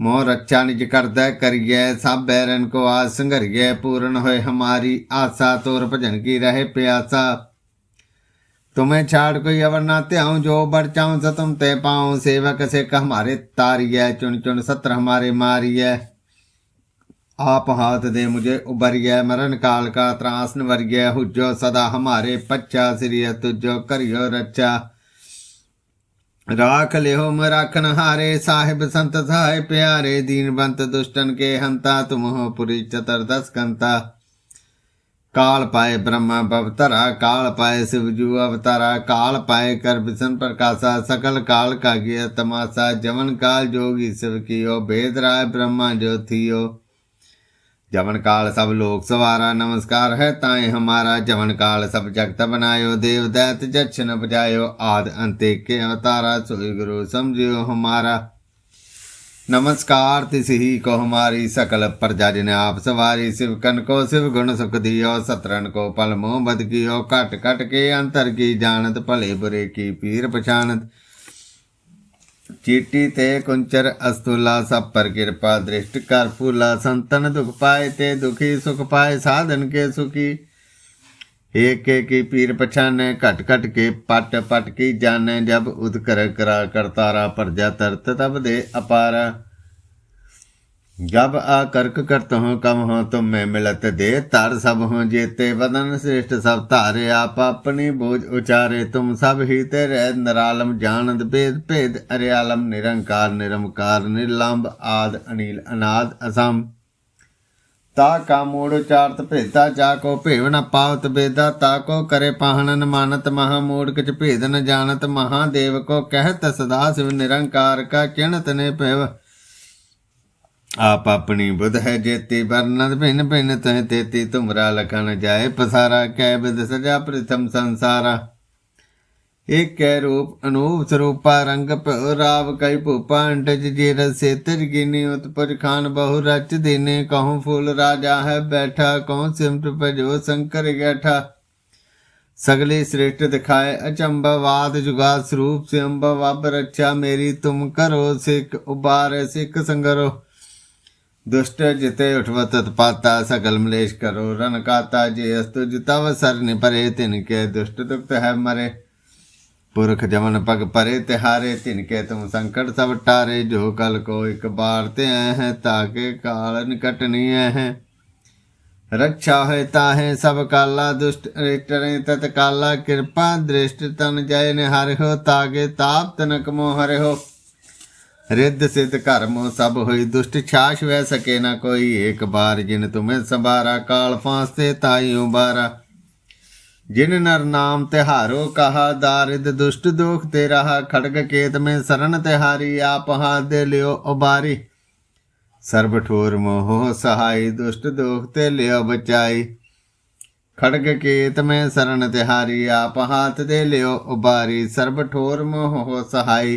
ਮੋਹ ਰੱਛਾ ਨਿਜ ਕਰਦਾ ਕਰੀਐ ਸਭ ਬੈਰਨ ਕੋ ਆਸ ਸੰਘਰੀਐ ਪੂਰਨ ਹੋਏ ਹਮਾਰੀ ਆਸਾ ਤੋਰ ਭਜਨ ਕੀ ਰਹੇ ਪਿਆਸਾ तुम्हें छाड़ कोई अवर ना त्याऊं जो बढ़ चाऊं सतुम ते पाऊं सेवक से कह हमारे तारिय चुन चुन सत्र हमारे मारिय आप हाथ दे मुझे उबरिय मरण काल का त्रासन वर्य हुजो सदा हमारे पच्चा सिरिय तुझो करियो रक्षा ਰਾਖ ਲਿਓ ਮ ਰਾਖਨ ਹਾਰੇ, ਸਾਹਿਬ ਸੰਤ ਸਹਾਇ ਪਿਆਰੇ ਦੀਨਵੰਤ ਦੁਸ਼ਟਨ ਕੇ ਹੰਤਾ, ਤੁਮ ਹੋ ਪੁਰੀ ਚਤਰਦਸ ਕੰਤਾ। ਕਾਲ ਪਾਏ ਬ੍ਰਹਮਾ ਬਵਤਰਾ ਕਾਲ ਪਾਏ ਸ਼ਿਵ ਜੂ ਅਵਤਾਰਾ, ਕਾਲ ਪਾਏ ਕਰ ਬਿਸਨ ਪ੍ਰਕਾਸ਼ਾ, ਸਕਲ ਕਾਲ ਕਾ ਗਿਆ ਤਮਾਸਾ, ਜਵਨ ਕਾਲ ਜੋਗੀ ਸਿਵ ਕੀਓ ਭੇਦ ਰਾਏ ਬ੍ਰਹਮਾ ਜੋਤੀਓ। ਜਵਨ ਕਾਲ ਸਭ ਲੋਕ ਸਵਾਰਾ, ਨਮਸਕਾਰ ਹੈ ਤਾਏ ਹਮਾਰਾ ਜਵਨ ਕਾਲ ਸਭ ਜਗਤ ਬਨਾਇਓ ਦੇਵ ਦੈਤ ਜਛਨ ਬਜਾਇਓ, ਆਦ ਅੰਤੇ ਕੇ ਅਵਤਾਰਾ ਸੋਈ ਗੁਰੂ ਸਮਝਿਓ ਹਮਾਰਾ। ਨਮਸਕਾਰ ਤਿਸ ਹੀ ਕੋ ਹਮਾਰੀ ਸਕਲ ਪ੍ਰਜਾ ਜਿਨ ਆਪ ਸਵਾਰੀ, ਸਿਵ ਕਨ ਕੋ ਸਿਵ ਗੁਣ ਸੁਖ ਦਿਓ ਸਤਰਨ ਕੋ ਪਲ ਮੋਹ ਬਦ ਕੀਓ, ਘਟ ਘਟ ਕੇ ਅੰਤਰ ਕੀ ਜਾਣਤ, ਭਲੇ ਬੁਰੇ ਕੀ ਪੀਰ ਪਛਾਨਤ ਚੀਟੀ ਤੇ ਕੁੰਚਰ ਅਸਤੁਲਾ, ਸਭ ਪਰ ਕਿਰਪਾ ਦ੍ਰਿਸ਼ਟ ਕਰ ਫੂਲਾ, ਸੰਤਨ ਦੁਖ ਪਾਏ ਤੇ ਦੁਖੀ ਸੁਖ ਪਾਏ, ਸਾਧਨ ਕੇ ਸੁਖੀ। ਏਕ ਏਕ ਕੀ ਪੀਰ ਪਛਾਨੈ, ਘਟ ਘਟ ਕੇ ਪਟ ਪਟ ਕੀ ਜਾਣੈ, ਜਬ ਉਦਕਰ ਕਰਾ ਕਰਤਾਰਾ, ਪਰਜਾ ਤਰਤ ਤਬ ਦੇ ਅਪਾਰਾ। जब आकर्क करत हो कम हो तुम में मिलत दे तार सब हो जेते वदन श्रेष्ठ सब तारे आप अपनी बोझ उचारे तुम सब ही तेरे नरालम जानद भेद भेद अरियालम निरंकार निरमकार निर्लंब आद अनिल अनाद असम ਤਾ ਕਾ ਮੂੜ ਉਚਾਰਤ ਭੇਦਾ ਜਾ ਕੋ ਭੇਵ ਨ ਪਾਵਤ ਬੇਦਾ ਤਾ ਕੋ ਕਰੇ ਪਾਹਣਨ ਮਾਨਤ ਮਹਾ ਮੂੜ ਕਿਚ ਭੇਦ ਨ ਜਾਣਤ ਮਹਾਦੇਵ ਕੋ ਕਹਿਤ ਸਦਾ ਸਿਵ ਨਿਰੰਕਾਰ ਕਾ ਚਿਣਤ ਨੇ ਭੇਵ ਆਪ ਆਪਣੀ ਬੁੱਧ ਹੈ ਜੇਤੀ ਵਰਨਦ ਭਿੰਨ ਭਿੰਨ ਤਹ ਤੇਤੀ, ਤੁਮਰਾ ਲਖਨ ਜਾਏ, ਪਸਾਰਾ ਕੈ ਬਿਦ ਸਜਾ ਪ੍ਰਥਮ ਸੰਸਾਰਾ। ਏਕ ਕੈ ਰੂਪ, ਅਨੂਪ ਸਰੂਪਾ ਰੰਗ ਰਾਵ ਕੈ ਭੂਪਾ ਅੰਟਜ ਜੇ ਰਸੇ, ਤਿਰ ਗਿਨੀ ਉਤਪਜ ਖਾਨ ਬਹੁ ਰਚ ਦੇਨੇ ਕਹਉ ਫੂਲ ਰਾਜਾ ਹੈ ਬੈਠਾ ਕਹਉ ਸਿਮਟ ਭਜੋ ਸ਼ੰਕਰ ਗੈਠਾ। ਸਗਲੇ ਸ੍ਰੇਸ਼ਟ ਦਿਖਾਏ ਅਚੰਬਵਾਦ ਜੁਗਾ ਸਰੂਪ ਸੇ ਅੰਬਵਬ ਰੱਖਿਆ ਮੇਰੀ ਤੁਮ ਕਰੋ, ਸਿੱਖ ਉਬਾਰੇ, ਸਿੱਖ ਸੰਗਰੋ। दुष्ट जिते उठवत पाता सकल मलेश करो रन काता जे अस्तु जितव सर निपरे तिनके दुष्ट दुक्त है मरे पुरख जमन पग परे तिहारे तिनके तुम संकट सब टारे जो कल को एक बार ते हैं ताके काल निकट नहीं है रक्षा है ताहे सब काला दुष्ट रिटरे तत्काला कृपा दृष्ट तन जय ने हर हो तागे ताप तनक मोह हरे हो रिद्ध सिद्ध कर्म सब हुई दुष्ट छाश वह सके न कोई एक बार जिन तुम्हें संबारा काल फांसते ताई उबारा जिन नर नाम तिहारो कहा दारिद दुष्ट दोख ते रहा खड़ग केत में शरण तिहारी आप हाथ दे लियो उबारी सर्व ठोर मोह सहाय दुष्ट दोख ते लियो बचाई खड़ग केत में शरण तिहारी आप हाथ दे लियो उबारी सर्व ठोर मोह सहाय